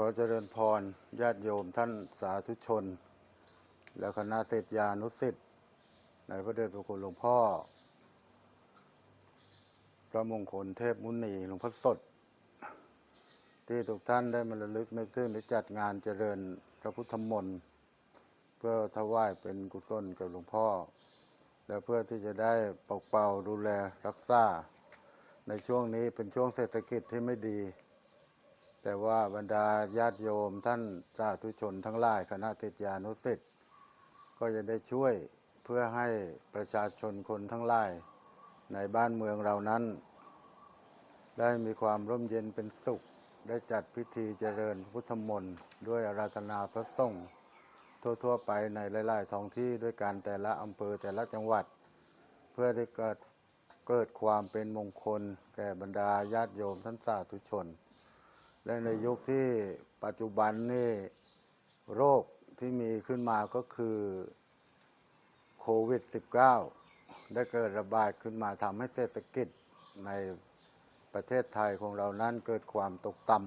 ขอเจริญพรญาติโยมท่านสาธุชน และคณะเศรษยานุสิทธิ์ในพระเดชพระคุณหลวงพ่อ พระมงคลเทพมุนีหลวงพ่อสด ที่ทุกท่านได้มาระลึกนึกถึงได้จัดงานเจริญพระพุทธมนต์เพื่อถวายเป็นกุศลกับหลวงพ่อ และเพื่อที่จะได้ปกเป่าดูแลรักษา ในช่วงนี้เป็นช่วงเศรษฐกิจที่ไม่ดี แต่ว่าบรรดาญาติโยมท่านสาธุชนทั้งหลายคณะติยานุสิทธิ์ก็จะได้ช่วยเพื่อให้ประชาชนคนทั้งหลายในบ้านเมืองเรานั้น ได้มีความร่มเย็นเป็นสุข ได้จัดพิธีเจริญพุทธมนต์ด้วยอาราธนาพระสงฆ์ทั่วๆไปในหลาย ๆ ท้องที่ด้วยการแต่ละอำเภอแต่ละจังหวัด เพื่อได้เกิดเกิดความเป็นมงคล แก่บรรดาญาติโยมท่านสาธุชน และในยุคที่ปัจจุบันนี่โรคที่มีขึ้นมาก็คือโควิด -19 ได้เกิดระบาดขึ้นมาทำให้เศรษฐกิจในประเทศไทยของเรานั้นเกิดความตกต่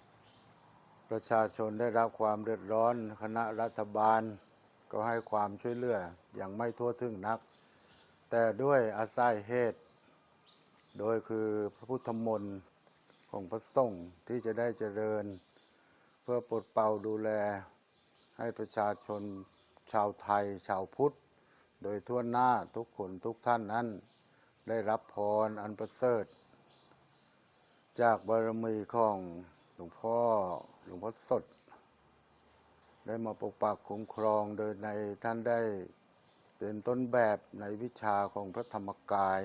ำประชาชนได้รับความเดือดร้อน คณะรัฐบาลก็ให้ความช่วยเหลืออย่างไม่ทั่วถึงนัก แต่ด้วยอาศัยเหตุ โดยคือพระพุทธมนต์ ของพระสงฆ์ที่จะได้เจริญ เพื่อปลดเป่าดูแล ให้ประชาชนชาวไทยชาวพุทธ โดยทั่วหน้าทุกคนทุกท่านนั้น ได้รับพรอันประเสริฐ จากบารมีของหลวงพ่อหลวงพ่อสด ได้มาปกปักคุ้มครองโดยในท่านได้เป็นต้นแบบในวิชาของพระธรรมกาย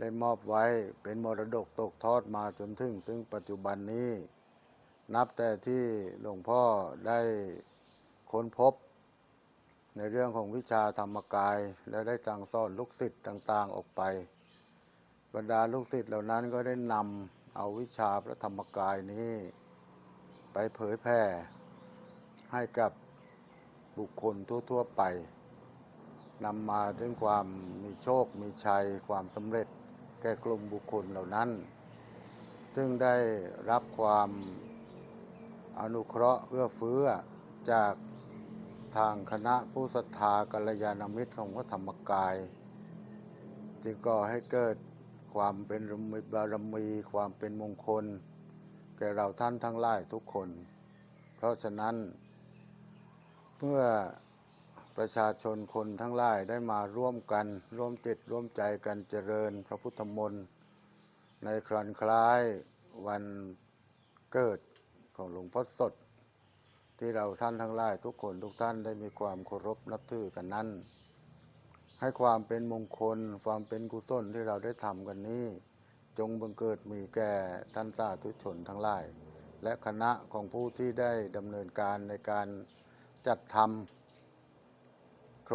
ได้มอบไว้เป็นมรดกตกทอดมาจนถึง ซึ่งปัจจุบันนี้ นับแต่ที่หลวงพ่อได้ค้นพบ ในเรื่องของวิชาธรรมกาย และได้สั่งสอนลูกศิษย์ต่าง ๆ ออกไป บรรดาลูกศิษย์เหล่านั้นก็ได้นำเอาวิชาพระธรรมกายนี้ ไปเผยแพร่ให้กับบุคคลทั่ว ๆ ไปนำมาถึงความมีโชค มีชัย ความสำเร็จ แก่กลุ่มบุคคลเหล่านั้น ซึ่งได้รับความอนุเคราะห์เอื้อเฟื้อจากทางคณะผู้ศรัทธากัลยาณมิตรของพระธรรมกาย จึงก่อให้เกิดความเป็นบารมีความเป็นมงคล แก่เราท่านทั้งหลายทุกคน เพราะฉะนั้นเมื่อ ประชาชนคนทั้งหลายได้มาร่วมกัน ร่วมจิตร่วมใจกันเจริญพระพุทธมนต์ในครันคล้ายวันเกิดของหลวงพ่อสด ที่เราท่านทั้งหลายทุกคนทุกท่านได้มีความเคารพนับถือกันนั้น ให้ความเป็นมงคลความเป็นกุศลที่เราได้ทำกันนี้ จงบังเกิดมีแก่ท่านสาธุชนทั้งหลาย และคณะของผู้ที่ได้ดำเนินการในการจัดทำ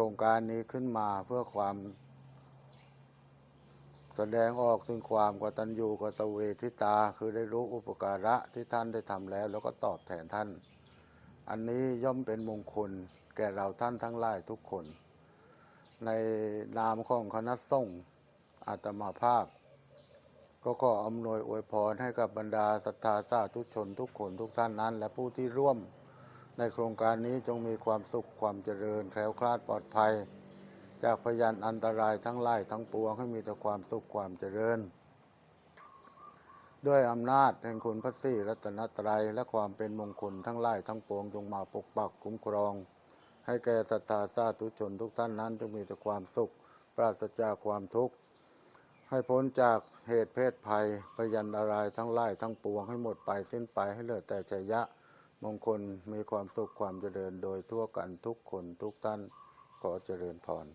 ครงการนี้ขึ้นมาเพื่อความ แสดงออกถึงความกตัญญูกตเวทิตา คือได้รู้อุปการะที่ท่านได้ทำแล้ว แล้วก็ตอบแทนท่าน อันนี้ย่อมเป็นมงคลแก่เราท่านทั้งหลายทุกคน ในนามของคณะสงฆ์อาตมาภาพ ก็ขออำนวยอวยพรให้กับบรรดาศรัทธาสาธุชนทุกคนทุกท่านนั้น และผู้ที่ร่วม ในโครงการนี้จงมีความสุขความเจริญแคล้วคลาดปลอดภัย จากพยานอันตรายทั้งหลายทั้งปวงให้มีแต่ความสุขความเจริญ ด้วยอำนาจแห่งคุณพระศรีรัตนตรัยและความเป็นมงคลทั้งหลายทั้งปวงจงมาปกปักคุ้มครอง ให้แก่ศรัทธาสาธุชนทุกท่านนั้นจงมีแต่ความสุขปราศจากความทุกข์ให้พ้นจากเหตุเพศภัยพยันตรายทั้งหลายทั้งปวงให้หมดไปสิ้นไปให้เหลือแต่ชัยยะ มงคลมีความสุขความเจริญโดยทั่วกันทุกคนทุกท่านขอเจริญพร